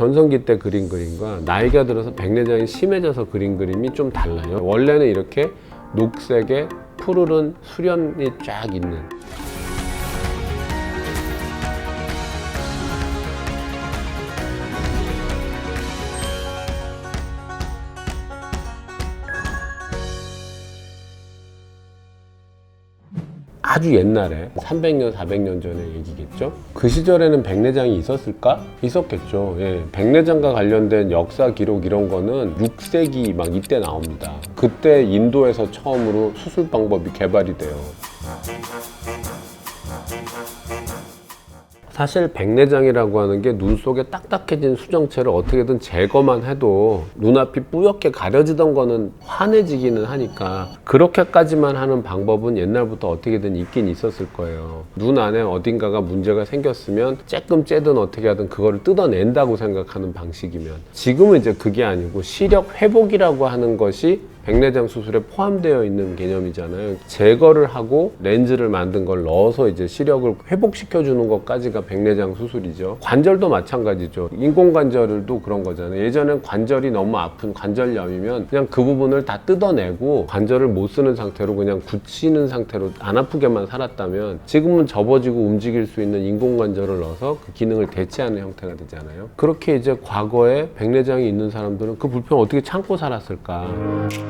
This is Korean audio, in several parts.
전성기 때 그린 그림과 나이가 들어서 백내장이 심해져서 그린 그림이 좀 달라요. 원래는 이렇게 녹색에 푸르른 수련이 쫙 있는 아주 옛날에 300년, 400년 전의 얘기겠죠. 그 시절에는 백내장이 있었을까? 있었겠죠. 예. 백내장과 관련된 역사 기록 이런 거는 6세기 막 이때 나옵니다. 그때 인도에서 처음으로 수술 방법이 개발이 돼요. 사실 백내장이라고 하는 게 눈 속에 딱딱해진 수정체를 어떻게든 제거만 해도 눈앞이 뿌옇게 가려지던 거는 환해지기는 하니까 그렇게까지만 하는 방법은 옛날부터 어떻게든 있긴 있었을 거예요. 눈 안에 어딘가가 문제가 생겼으면 쬐끔 쬐든 어떻게 하든 그거를 뜯어낸다고 생각하는 방식이면 지금은 이제 그게 아니고 시력 회복이라고 하는 것이 백내장 수술에 포함되어 있는 개념이잖아요. 제거를 하고 렌즈를 만든 걸 넣어서 이제 시력을 회복시켜 주는 것까지가 백내장 수술이죠. 관절도 마찬가지죠. 인공관절도 그런 거잖아요. 예전엔 관절이 너무 아픈 관절염이면 그냥 그 부분을 다 뜯어내고 관절을 못 쓰는 상태로 그냥 굳히는 상태로 안 아프게만 살았다면 지금은 접어지고 움직일 수 있는 인공관절을 넣어서 그 기능을 대체하는 형태가 되잖아요. 그렇게 이제 과거에 백내장이 있는 사람들은 그 불편을 어떻게 참고 살았을까?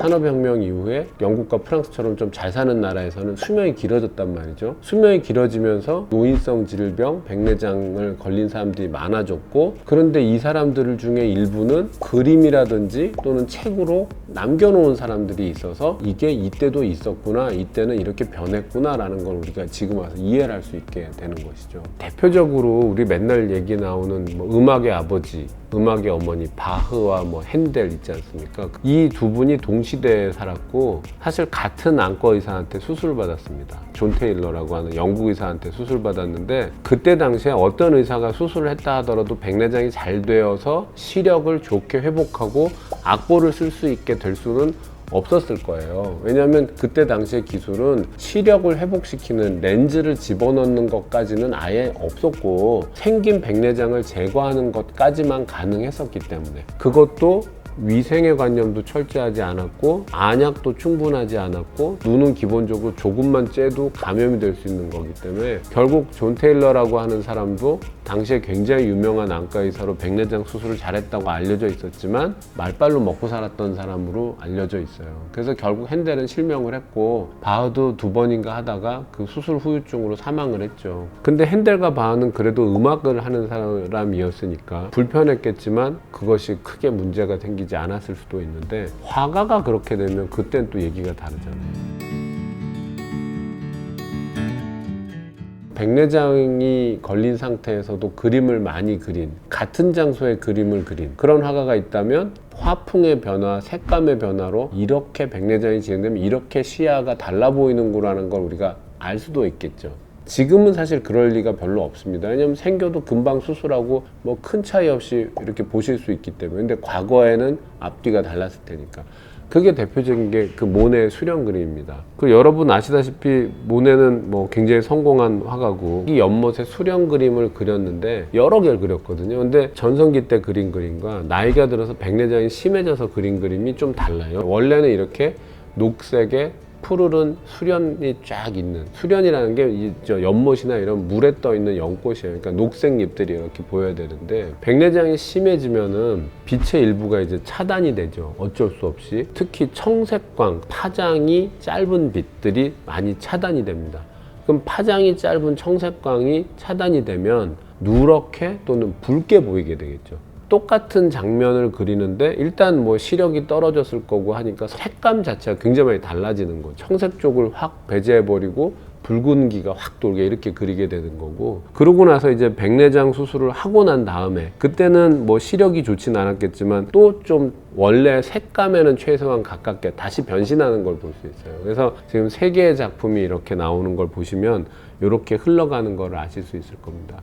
산업혁명 이후에 영국과 프랑스처럼 좀 잘 사는 나라에서는 수명이 길어졌단 말이죠. 수명이 길어지면서 노인성 질병, 백내장을 걸린 사람들이 많아졌고, 그런데 이 사람들 중에 일부는 그림이라든지 또는 책으로 남겨놓은 사람들이 있어서 이게 이때도 있었구나, 이때는 이렇게 변했구나라는 걸 우리가 지금 와서 이해를 할 수 있게 되는 것이죠. 대표적으로 우리 맨날 얘기 나오는 뭐 음악의 아버지, 음악의 어머니 바흐와 뭐 핸델 있지 않습니까? 이 두 분이 동시대에 살았고 사실 같은 안과 의사한테 수술을 받았습니다. 존 테일러라고 하는 영국 의사한테 수술 받았는데 그때 당시에 어떤 의사가 수술을 했다 하더라도 백내장이 잘 되어서 시력을 좋게 회복하고 악보를 쓸 수 있게 될 수는 없었을 거예요. 왜냐하면 그때 당시의 기술은 시력을 회복시키는 렌즈를 집어넣는 것까지는 아예 없었고 생긴 백내장을 제거하는 것까지만 가능했었기 때문에 그것도 위생의 관념도 철저하지 않았고 안약도 충분하지 않았고 눈은 기본적으로 조금만 째도 감염이 될 수 있는 거기 때문에 결국 존 테일러라고 하는 사람도 당시에 굉장히 유명한 안과 의사로 백내장 수술을 잘했다고 알려져 있었지만 말빨로 먹고 살았던 사람으로 알려져 있어요. 그래서 결국 핸델은 실명을 했고 바흐도 두 번인가 하다가 그 수술 후유증으로 사망을 했죠. 근데 핸델과 바흐는 그래도 음악을 하는 사람이었으니까 불편했겠지만 그것이 크게 문제가 생기 지 않았을 수도 있는데 화가가 그렇게 되면 그땐 또 얘기가 다르잖아요. 백내장이 걸린 상태에서도 그림을 많이 그린 같은 장소에 그림을 그린 그런 화가가 있다면 화풍의 변화, 색감의 변화로 이렇게 백내장이 진행되면 이렇게 시야가 달라 보이는구라는 걸 우리가 알 수도 있겠죠. 지금은 사실 그럴 리가 별로 없습니다. 왜냐면 생겨도 금방 수술하고 뭐 큰 차이 없이 이렇게 보실 수 있기 때문에. 근데 과거에는 앞뒤가 달랐을 테니까. 그게 대표적인 게 그 모네 수령 그림입니다. 그 여러분 아시다시피 모네는 뭐 굉장히 성공한 화가고 이 연못에 수령 그림을 그렸는데 여러 개를 그렸거든요. 근데 전성기 때 그린 그림과 나이가 들어서 백내장이 심해져서 그린 그림이 좀 달라요. 원래는 이렇게 녹색에 푸르른 수련이 쫙 있는 수련이라는 게이저 연못이나 이런 물에 떠 있는 연꽃이에요. 그러니까 녹색 잎들이 이렇게 보여야 되는데 백내장이 심해지면은 빛의 일부가 이제 차단이 되죠. 어쩔 수 없이 특히 청색광 파장이 짧은 빛들이 많이 차단이 됩니다. 그럼 파장이 짧은 청색광이 차단이 되면 누렇게 또는 붉게 보이게 되겠죠. 똑같은 장면을 그리는데 일단 뭐 시력이 떨어졌을 거고 하니까 색감 자체가 굉장히 많이 달라지는 거죠. 청색 쪽을 확 배제해버리고 붉은기가 확 돌게 이렇게 그리게 되는 거고. 그러고 나서 이제 백내장 수술을 하고 난 다음에 그때는 뭐 시력이 좋진 않았겠지만 또 좀 원래 색감에는 최소한 가깝게 다시 변신하는 걸 볼 수 있어요. 그래서 지금 세 개의 작품이 이렇게 나오는 걸 보시면 이렇게 흘러가는 걸 아실 수 있을 겁니다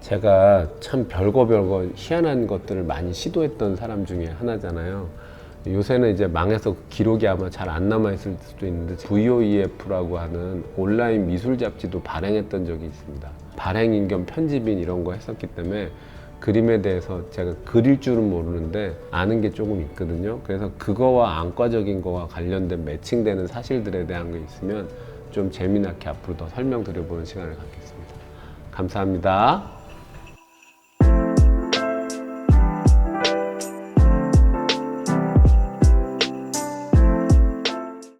제가 참 별거 별거 희한한 것들을 많이 시도했던 사람 중에 하나잖아요. 요새는 이제 망해서 기록이 아마 잘 안 남아 있을 수도 있는데 VOEF라고 하는 온라인 미술 잡지도 발행했던 적이 있습니다. 발행인 겸 편집인 이런 거 했었기 때문에 그림에 대해서 제가 그릴 줄은 모르는데 아는 게 조금 있거든요. 그래서 그거와 안과적인 거와 관련된 매칭되는 사실들에 대한 게 있으면 좀 재미나게 앞으로 더 설명드려보는 시간을 갖겠습니다. 감사합니다.